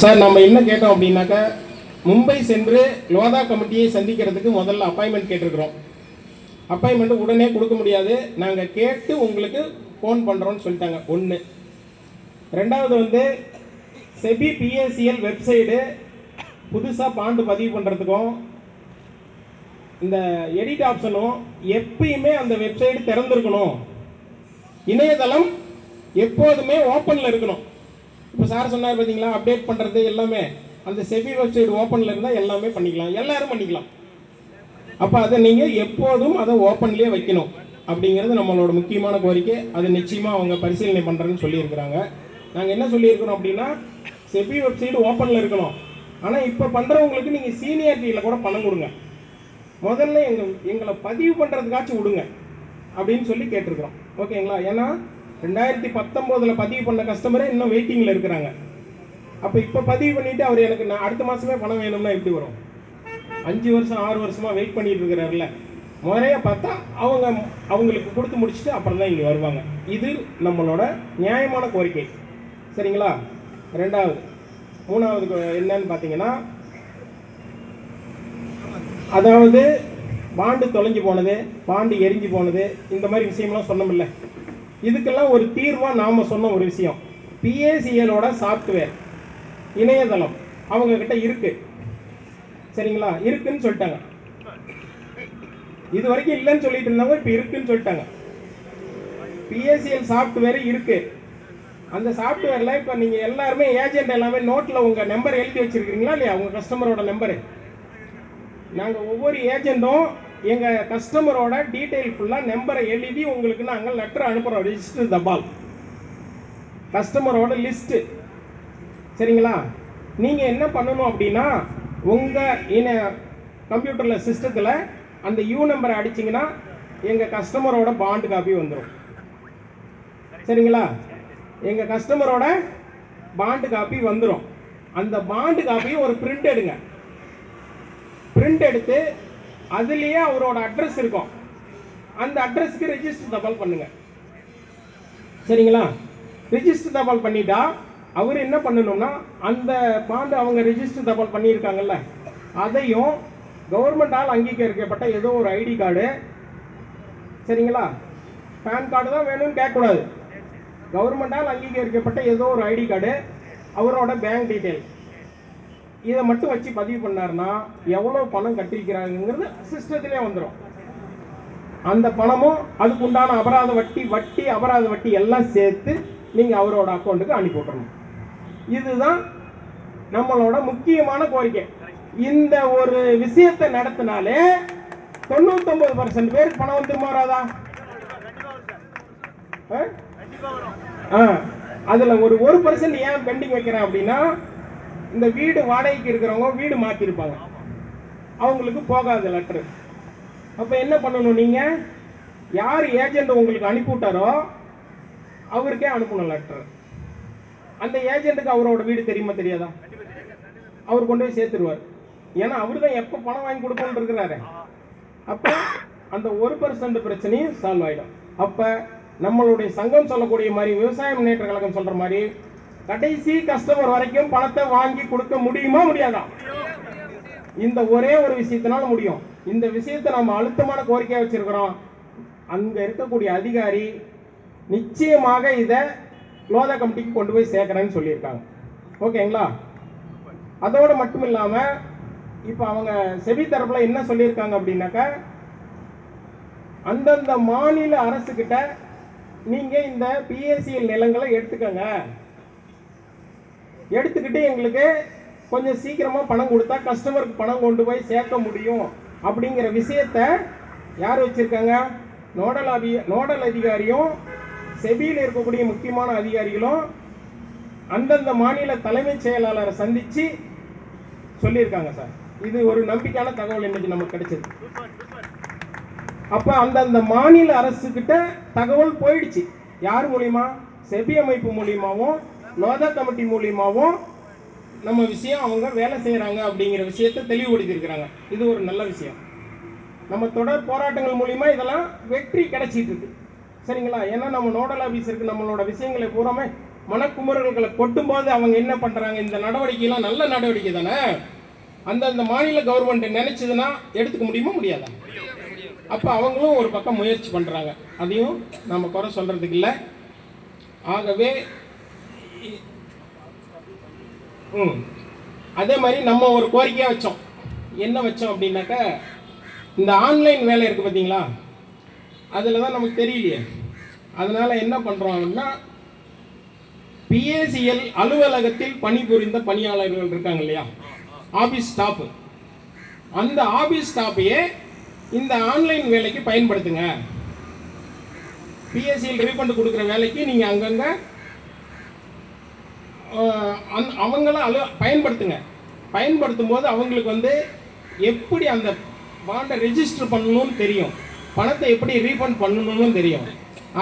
Sir நம்ம என்ன கேட்டோம் அப்படின்னாக்கா மும்பை சென்று லோதா கமிட்டியை சந்திக்கிறதுக்கு முதல்ல அப்பாயின்மெண்ட் கேட்டிருக்கிறோம். அப்பாயின்மெண்ட் உடனே கொடுக்க முடியாது. நாங்கள் கேட்டு உங்களுக்கு ஃபோன் பண்ணுறோன்னு சொல்லிட்டாங்க. ஒன்று ரெண்டாவது வந்து செபி பிஎஸ்சிஎல் வெப்சைடு புதுசாக பாண்டு பதிவு பண்ணுறதுக்கும் இந்த எடிட் ஆப்ஷனும் எப்பயுமே அந்த வெப்சைடு திறந்துருக்கணும். இணையதளம் எப்போதுமே ஓப்பனில் இருக்கணும். இப்போ சார் சொன்னார் பார்த்தீங்களா அப்டேட் பண்ணுறது எல்லாமே அந்த செபி வெப்சைட் ஓப்பனில் இருந்தால் எல்லாமே பண்ணிக்கலாம். எல்லாரும் பண்ணிக்கலாம். அப்போ அதை நீங்கள் எப்போதும் அதை ஓப்பன்லேயே வைக்கணும். அப்படிங்கிறது நம்மளோட முக்கியமான கோரிக்கை. அதை நிச்சயமாக அவங்க பரிசீலனை பண்ணுறேன்னு சொல்லியிருக்கிறாங்க. நாங்கள் என்ன சொல்லியிருக்கிறோம் அப்படின்னா செபி வெப்சைட் ஓப்பனில் இருக்கணும். ஆனால் இப்போ பண்ணுறவங்களுக்கு நீங்கள் சீனியாரிட்டியில் கூட பணம் கொடுங்க. முதல்ல எங்கள் எங்களை பதிவு பண்ணுறதுக்காச்சும் விடுங்க. அப்படின்னு சொல்லி கேட்டிருக்கிறோம். ஓகேங்களா? ஏன்னா ரெண்டாயிரத்தி பத்தொம்போதில் பதிவு பண்ண கஸ்டமரே இன்னும் வெயிட்டிங்கில் இருக்கிறாங்க. அப்போ இப்போ பதிவு பண்ணிவிட்டு அவர் எனக்கு நான் அடுத்த மாதமே பணம் வேணும்னா எப்படி வரும்? அஞ்சு வருஷம் ஆறு வருஷமாக வெயிட் பண்ணிட்டு இருக்கிறாருல முறையாக பார்த்தா அவங்க அவங்களுக்கு கொடுத்து முடிச்சுட்டு அப்புறம் தான் இங்கே வருவாங்க. இது நம்மளோட நியாயமான கோரிக்கை. சரிங்களா? ரெண்டாவது. மூணாவது என்னன்னு பார்த்தீங்கன்னா அதாவது பாண்டு தொலைஞ்சு போனது பாண்டு எரிஞ்சு போனது இந்த மாதிரி விஷயம்லாம் சொன்னமில்ல இதுக்கெல்லாம் ஒரு தீர்வாக நாம் சொன்ன ஒரு விஷயம். பிஏசிஎலோட சாஃப்ட்வேர் இணையதளம் அவங்க கிட்ட இருக்கு. சரிங்களா? இருக்குன்னு சொல்லிட்டாங்க. இது வரைக்கும் இல்லைன்னு சொல்லிட்டு இருந்தாங்க இப்போ இருக்குன்னு சொல்லிட்டாங்க. பிஎஸ்சிஎல் சாஃப்ட்வேர் இருக்கு. அந்த சாஃப்ட்வேரில் இப்போ நீங்கள் எல்லாருமே ஏஜென்ட் எல்லாமே நோட்டில் உங்கள் நம்பர் எழுதி வச்சிருக்கீங்களா இல்லையா? உங்கள் கஸ்டமரோட நம்பரு நாங்கள் ஒவ்வொரு ஏஜெண்ட்டும் எங்கள் கஸ்டமரோட டீட்டெயில் ஃபுல்லாக நம்பரை எழுதி உங்களுக்கு நாங்கள் லெட்டர் அனுப்புகிறோம் ரிஜிஸ்டர் தபால் கஸ்டமரோட லிஸ்ட்டு சரிங்களா? நீங்கள் என்ன பண்ணணும் அப்படின்னா உங்கள் இன கம்ப்யூட்டரில் சிஸ்டத்தில் அந்த யூ நம்பரை அடிச்சிங்கன்னா எங்கள் கஸ்டமரோட பாண்டு காப்பி வந்துடும் சரிங்களா? எங்கள் கஸ்டமரோட பாண்டு காப்பி வந்துடும் அந்த பாண்டு காப்பியை ஒரு பிரிண்ட் எடுங்க. பிரிண்ட் எடுத்து அதுலேயே அவரோட அட்ரஸ் இருக்கும். அந்த அட்ரஸ்க்கு ரெஜிஸ்டர் தபால் பண்ணுங்க. சரிங்களா? ரிஜிஸ்டர் தபால் பண்ணிட்டா அவர் என்ன பண்ணணும்னா அந்த பாண்டு அவங்க ரெஜிஸ்டர் தபால் பண்ணியிருக்காங்கல்ல அதையும் கவர்மெண்டால் அங்கீகரிக்கப்பட்ட ஏதோ ஒரு ஐடி கார்டு சரிங்களா? பேன் கார்டு தான் வேணும்னு கேட்கக்கூடாது. கவர்மெண்டால் அங்கீகரிக்கப்பட்ட ஏதோ ஒரு ஐடி கார்டு அவரோட பேங்க் டீட்டெயில் இதை மட்டும் வச்சு பதிவு பண்ணாருன்னா எவ்வளோ பணம் கட்டிருக்கிறாங்கிறது சிஸ்டத்திலே வந்துடும் அந்த பணமும் அதுக்கு உண்டான அபராத வட்டி வட்டி அபராத வட்டி எல்லாம் சேர்த்து நீங்கள் அவரோட அக்கௌண்ட்டுக்கு அனுப்பி விட்றணும் இதுதான் நம்மளோட முக்கியமான கோரிக்கை. இந்த ஒரு விஷயத்தை நடத்தினாலே தொண்ணூத்தொன்பது பர்சன்ட் பேருக்கு பணம் வந்து வராதா ஆ? ஆ. அதில் ஒரு ஒரு பர்சன்ட் ஏன் பெண்டிங் வைக்கிறேன் அப்படின்னா இந்த வீடு வாடகைக்கு இருக்கிறவங்க வீடு மாற்றிருப்பாங்க அவங்களுக்கு போகாது லெட்ரு அப்போ என்ன பண்ணணும் நீங்கள் யார் ஏஜெண்ட்டை உங்களுக்கு அனுப்பிவிட்டாரோ அவருக்கே அனுப்பணும் லெட்ரு அந்த ஏஜெண்ட்டுக்கு அவரோட வீடு தெரியுமா தெரியாதா? அவர் கொண்டு போய் சேர்த்துருவார். ஏன்னா அவர் தான் எப்போ பணம் வாங்கி கொடுக்கணும்னு இருக்கிறாரு. அப்போ அந்த ஒரு பர்சன்ட் பிரச்சனையும் சால்வ் ஆகிடும் அப்போ நம்மளுடைய சங்கம் சொல்லக்கூடிய மாதிரி விவசாய முன்னேற்ற கழகம் சொல்கிற மாதிரி கடைசி கஸ்டமர் வரைக்கும் பணத்தை வாங்கி கொடுக்க முடியுமா முடியாதா? இந்த ஒரே ஒரு விஷயத்தினால முடியும். இந்த விஷயத்தை நம்ம அழுத்தமான கோரிக்கையாக வச்சிருக்கிறோம். அங்க இருக்கக்கூடிய அதிகாரி நிச்சயமாக இதை லோதா கமிட்டிக்கு கொண்டு போய் சேர்க்குறேன்னு சொல்லியிருக்காங்க. ஓகேங்களா? அதோட மட்டும் இல்லாமல் இப்போ அவங்க செபி தரப்பில் என்ன சொல்லியிருக்காங்க அப்படின்னாக்கா அந்தந்த மாநில அரசுக்கிட்ட நீங்கள் இந்த பிஎஸ்சிஎல் நிலங்களை எடுத்துக்கங்க. எடுத்துக்கிட்டு எங்களுக்கு கொஞ்சம் சீக்கிரமாக பணம் கொடுத்தா கஸ்டமருக்கு பணம் கொண்டு போய் சேர்க்க முடியும் அப்படிங்கிற விஷயத்த யார் வச்சுருக்காங்க? நோடல் அதி நோடல் அதிகாரியும் செபியில் இருக்கக்கூடிய முக்கியமான அதிகாரிகளும் அந்தந்த மாநில தலைமைச் செயலாளரை சந்தித்து சொல்லியிருக்காங்க சார். இது ஒரு நம்பிக்கையான தகவல் இன்னைக்கு நமக்கு கிடைச்சது. அப்போ அந்தந்த மாநில அரசுக்கிட்ட தகவல் போயிடுச்சு. யார் மூலியமா? செபி அமைப்பு மூலியமாகவும் நோதா கமிட்டி மூலியமாகவும் நம்ம விஷயம் அவங்க வேலை செய்கிறாங்க அப்படிங்கிற விஷயத்த தெளிவுபடுத்தியிருக்கிறாங்க. இது ஒரு நல்ல விஷயம். நம்ம தொடர் போராட்டங்கள் மூலிமா இதெல்லாம் வெற்றி கிடைச்சிட்டு இருக்கு. சரிங்களா? ஏன்னா நம்ம நோடல் ஆஃபீஸருக்கு நம்மளோட விஷயங்களை பூராமே மனக்குமுறல்களை கொட்டும்போது அவங்க என்ன பண்ணுறாங்க இந்த நடவடிக்கைலாம் நல்ல நடவடிக்கை தானே? அந்தந்த மாநில கவர்மெண்ட் நினைச்சதுன்னா எடுத்துக்க முடியுமா முடியாதா? அப்போ அவங்களும் ஒரு பக்கம் முயற்சி பண்ணுறாங்க அதையும் நம்ம குறை சொல்கிறதுக்கு இல்லை. ஆகவே ம். அதே மாதிரி நம்ம ஒரு கோரிக்கையாக வச்சோம். என்ன வச்சோம் அப்படின்னாக்கா இந்த ஆன்லைன் வேலை இருக்குது பார்த்தீங்களா அதில் தான் நமக்கு தெரியலையே. அதனால் என்ன பண்ணுறோம் அப்படின்னா பிஏசிஎல் அலுவலகத்தில் பணிபுரிந்த பணியாளர்கள் இருக்காங்க இல்லையா? ஆஃபீஸ் ஸ்டாஃபு அந்த ஆஃபீஸ் ஸ்டாஃபையே இந்த ஆன்லைன் வேலைக்கு பயன்படுத்துங்க. பிஎஸ்சியில் ரீஃபண்ட் கொடுக்குற வேலைக்கு நீங்கள் அங்கங்கே அந் அவங்கள அலு பயன்படுத்துங்க. பயன்படுத்தும் போது அவங்களுக்கு வந்து எப்படி அந்த பாண்டை ரெஜிஸ்டர் பண்ணணும்னு தெரியும். பணத்தை எப்படி ரீஃபண்ட் பண்ணணும்னு தெரியும்.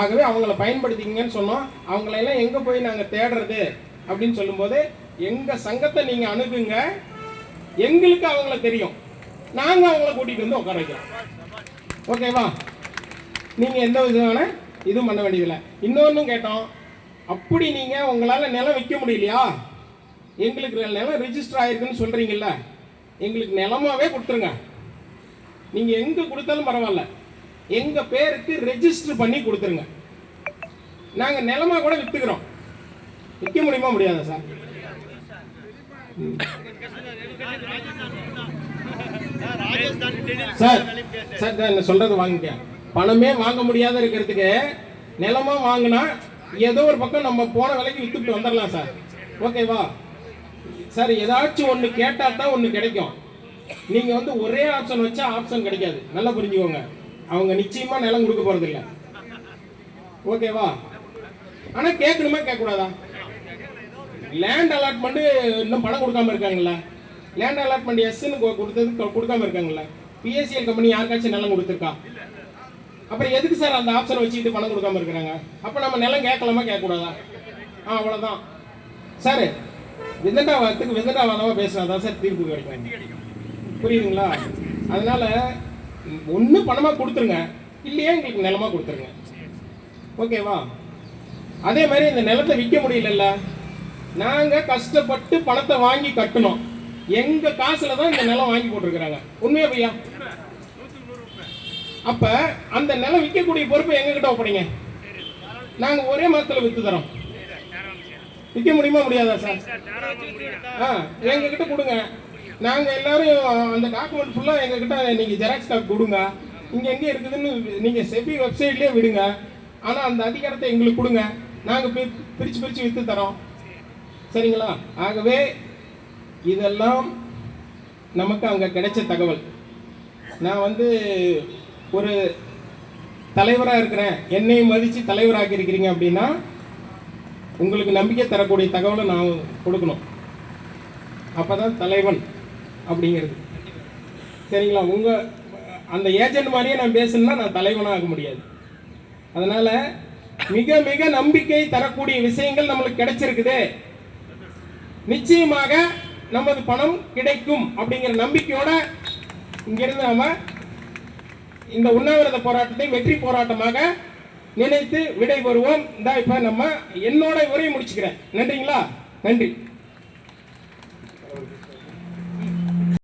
ஆகவே அவங்கள பயன்படுத்திங்கன்னு சொன்னோம். அவங்களையெல்லாம் எங்கே போய் நாங்கள் தேடுறது அப்படின்னு சொல்லும்போது எங்கள் சங்கத்தை நீங்கள் அணுகுங்க. எங்களுக்கு அவங்கள தெரியும். நாங்கள் அவங்கள கூட்டிகிட்டு வந்து உட்கார வைக்கிறோம். ஓகேவா? நீங்கள் எந்த விதமான இதுவும் பண்ண வேண்டியதில்லை. இன்னொன்றும் கேட்டோம். அப்படி நீங்கள் உங்களால் நிலம் விற்க முடியலையா? எங்களுக்கு நிலம் ரிஜிஸ்டர் ஆயிருக்குன்னு சொல்கிறீங்கல்ல எங்களுக்கு நிலமாவே கொடுத்துருங்க. நீங்கள் எங்கே கொடுத்தாலும் பரவாயில்ல. எங்கள் பேருக்கு ரெஜிஸ்டர் பண்ணி கொடுத்துருங்க. நாங்கள் நிலமா கூட விற்றுக்கிறோம் விற்க முடியுமா முடியாதா சார்? சார் சார் நான் சொல்றது வாங்கிக்க பணமே வாங்க முடியாத இருக்கிறதுக்கு நிலமா வாங்கினா ஏதோ ஒரு பக்கம் நம்ம போன விலைக்கு வித்துட்டு வந்துடலாம் சார். ஓகேவா சார் ஏதாச்சும் ஒன்று கேட்டால் தான் ஒன்று கிடைக்கும். நீங்கள் வந்து ஒரே ஆப்ஷன் வச்சா ஆப்ஷன் கிடைக்காது. நல்லா புரிஞ்சுக்கோங்க. அவங்க நிச்சயமாக நிலம் கொடுக்க போகிறதில்ல ஓகேவா ஆனால் கேட்கணுமா கேட்கக்கூடாதா? லேண்ட் அலாட்மெண்ட்டு இன்னும் பணம் கொடுக்காம இருக்காங்களா லேண்ட் அலாட்மெண்ட் எஸ்ன்னு கொடுத்தது கொ- கொடுக்காம இருக்காங்களா பிஎஸ்சிஎல் கம்பெனி யாருக்காச்சும் நிலம் கொடுத்துருக்கா? அப்புறம் எதுக்கு சார் அந்த ஆப்ஷனை வச்சுக்கிட்டு பணம் கொடுக்காம இருக்கிறாங்க? அப்போ நம்ம நிலம் கேட்கலாமா கேட்கக்கூடாதா? ஆ அவ்வளோதான் சார் விதண்டாவாதத்துக்கு விதண்டாவாதமாக பேசினாதான் சார் தீர்ப்பு கிடைக்கும் புரியுதுங்களா? அதனால் ஒன்று பணமாக கொடுத்துருங்க. இல்லையே எங்களுக்கு நிலமாக கொடுத்துருங்க. ஓகேவா? அதே மாதிரி இந்த நிலத்தை விற்க முடியலல்ல. நாங்கள் கஷ்டப்பட்டு பணத்தை வாங்கி கட்டணும். எங்கள் காசுல தான் இந்த நிலம் வாங்கி போட்டிருக்கிறாங்க. உண்மையா பையா? அப்ப அந்த நிலம் விற்கக்கூடிய பொறுப்பை எங்ககிட்ட ஒப்படைங்க? நாங்க ஒரே மாதத்துல வித்து தரோம். விற்க முடியுமா முடியாதா சார்? ஆ எங்ககிட்ட கொடுங்க. நாங்க எல்லாரும் அந்த டாக்குமெண்ட் ஃபுல்லா எங்ககிட்ட நீங்க ஜெராக்ஸ் காப்பி கொடுங்க. இங்க எங்க இருக்குதுன்னு நீங்க செபி வெப்சைட்லயே விடுங்க. ஆனா அந்த அதிகாரத்தை எங்களுக்கு கொடுங்க. நாங்க பிரிச்சு பிரிச்சு வித்து தரோம். சரிங்களா? ஆகவே இதெல்லாம் நமக்கு அங்க கிடைச்ச தகவல். நான் வந்து ஒரு தலைவராக இருக்கிறேன் என்னை மதித்து தலைவராக இருக்கிறீங்க அப்படின்னா உங்களுக்கு நம்பிக்கை தரக்கூடிய தகவலை நான் கொடுக்கணும். அப்போ தான் தலைவன் அப்படிங்கிறது. சரிங்களா? உங்கள் அந்த ஏஜென்ட் மாதிரியே நான் பேசணும்னா நான் தலைவனாக ஆக முடியாது. அதனால் மிக மிக நம்பிக்கை தரக்கூடிய விஷயங்கள் நம்மளுக்கு கிடைச்சிருக்குது. நிச்சயமாக நமது பணம் கிடைக்கும் அப்படிங்கிற நம்பிக்கையோட இங்கிருந்து நம்ம இந்த உண்ணாவிரத போராட்டத்தை வெற்றி போராட்டமாக நினைத்து விடை பெறுவோம் இந்த இப்ப நம்ம என்னோட உரையை முடிச்சுக்கிறேன். நன்றிங்களா? நன்றி.